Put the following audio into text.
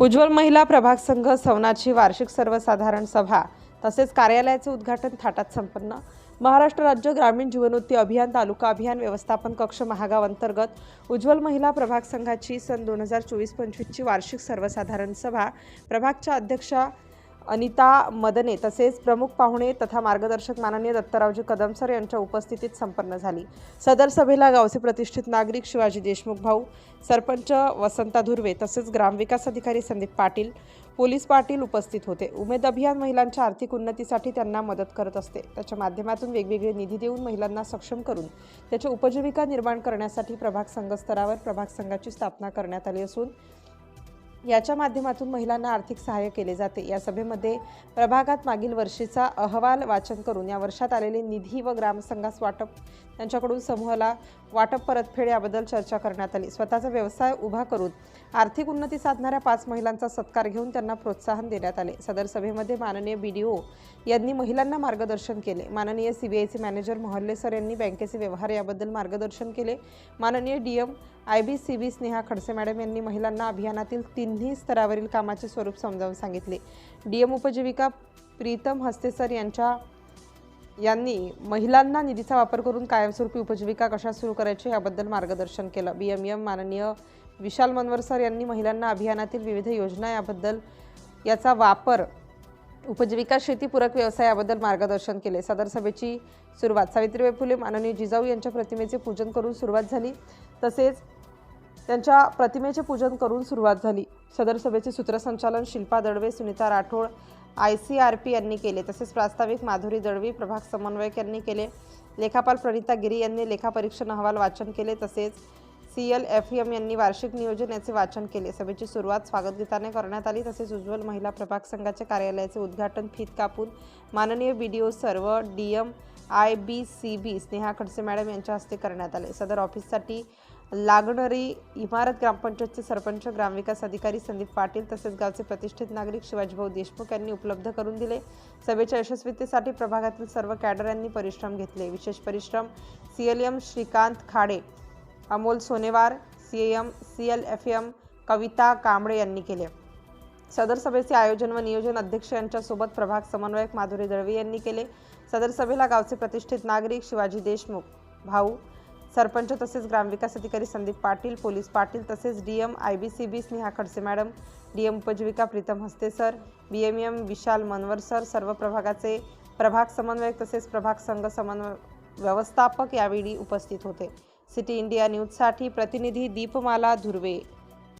उज्ज्वल महिला प्रभाग संघ सवनाची वार्षिक सर्वसाधारण सभा तसेच कार्यालयाचे उद्घाटन थाटात संपन्न. महाराष्ट्र राज्य ग्रामीण जीवनोत्ती अभियान तालुका अभियान व्यवस्थापन कक्ष महागाव अंतर्गत उज्ज्वल महिला प्रभाग संघाची सन दोन हजार चोवीस पंचवीसची वार्षिक सर्वसाधारण सभा प्रभागच्या अध्यक्षा अनिता मदने तसेच प्रमुख पाहुणे तथा मार्गदर्शक माननीय दत्तरावजी कदम सर यांच्या उपस्थितीत संपन्न झाली. सदर सभेला गावचे प्रतिष्ठित नागरिक शिवाजी देशमुख भाऊ सरपंच वसंता धुर्वे तसेच ग्रामविकास अधिकारी संदीप पाटील पोलीस पाटील उपस्थित होते. उमेद अभियान महिलांच्या आर्थिक उन्नतीसाठी त्यांना मदत करत असते. त्याच्या माध्यमातून वेगवेगळे निधी देऊन महिलांना सक्षम करून त्याची उपजीविका निर्माण करण्यासाठी प्रभाग संघ स्तरावर प्रभाग संघाची स्थापना करण्यात आली असून याच्या माध्यमातून महिलांना आर्थिक सहाय्य केले जाते. या सभेमध्ये प्रभागात मागील वर्षीचा अहवाल वाचन करून या वर्षात आलेले निधी व ग्रामसंघास वाटप त्यांच्याकडून समूहाला वाटप परतफेड याबद्दल चर्चा करण्यात आली. स्वतःचा व्यवसाय उभा करून आर्थिक उन्नती साधणाऱ्या पाच महिलांचा सत्कार घेऊन त्यांना प्रोत्साहन देण्यात आले. सदर सभेमध्ये माननीय बी डी ओ यांनी महिलांना मार्गदर्शन केले. माननीय सीबीआयचे मॅनेजर मोहल्ले सर यांनी बँकेचे व्यवहार याबद्दल मार्गदर्शन केले. माननीय D M I B C B Sneha Khadse madam यांनी महिलांना अभियानातील तिन्ही स्तरावरील कामाचे स्वरूप समजावून सांगितले. डी एम उपजीविका प्रीतम हस्ते सर यांच्या यांनी महिलांना निधीचा वापर करून कायमस्वरूपी उपजीविका कशा सुरू करायची याबद्दल मार्गदर्शन केलं. बी एम एम माननीय विशाल मनवर सर यांनी महिलांना अभियानातील विविध योजना याबद्दल याचा वापर उपजीविका शेतीपूरक व्यवसायाबद्दल मार्गदर्शन केले. सदर सभेची सुरुवात सावित्रीबाई फुले माननीय जिजाऊ यांच्या प्रतिमेचे पूजन करून सुरुवात झाली. तसेच त्यांच्या प्रतिमेचे पूजन करून सुरुवात झाली. सदर सभेचे सूत्रसंचालन Shilpa Dalve Sunita Rathod I C R P यांनी केले. तसेच प्रास्ताविक माधुरी दळवी प्रभाग समन्वयक यांनी केले. लेखापाल प्रणिता गिरी यांनी लेखापरीक्षण अहवाल वाचन केले. तसेच सी एल एफ एम यांनी वार्षिक नियोजन याचे वाचन केले. सभेची सुरुवात स्वागतगीताने करण्यात आली. तसेच उज्ज्वल महिला प्रभाग संघाच्या कार्यालयाचे उद्घाटन फीत कापून माननीय बी डी ओ सर्व D M I B C B Sneha Khadse madam यांच्या हस्ते करण्यात आले. सदर ऑफिससाठी लागणारी इमारत ग्रामपंचायतचे सरपंच ग्रामविकास अधिकारी संदीप पाटील तसेच गावचे प्रतिष्ठित नागरिक शिवाजीभाऊ देशमुख यांनी उपलब्ध करून दिले. सभेच्या यशस्वीतेसाठी प्रभागातील सर्व कॅडर यांनी परिश्रम घेतले. विशेष परिश्रम C L M Shrikant Khade Amol Sonewar C M C L F M Kavita Kamble यांनी केले. सदर सभेचे आयोजन व नियोजन अध्यक्ष यांच्यासोबत प्रभाग समन्वयक माधुरी दळवी यांनी केले. सदर सभेला गावचे प्रतिष्ठित नागरिक शिवाजी देशमुख भाऊ सरपंच तसेच ग्रामविकास अधिकारी संदीप पाटील पोलीस पाटील तसेच D M I B C B Sneha Khadse madam D M उपजीविका प्रीतम हस्ते sir B M M Vishal Manwar sir सर्व प्रभागाचे प्रभाग समन्वयक तसेच प्रभाग संघ समन्वय व्यवस्थापक यावेळी उपस्थित होते. सिटी इंडिया न्यूजसाठी प्रतिनिधी दीपमाला धुर्वे.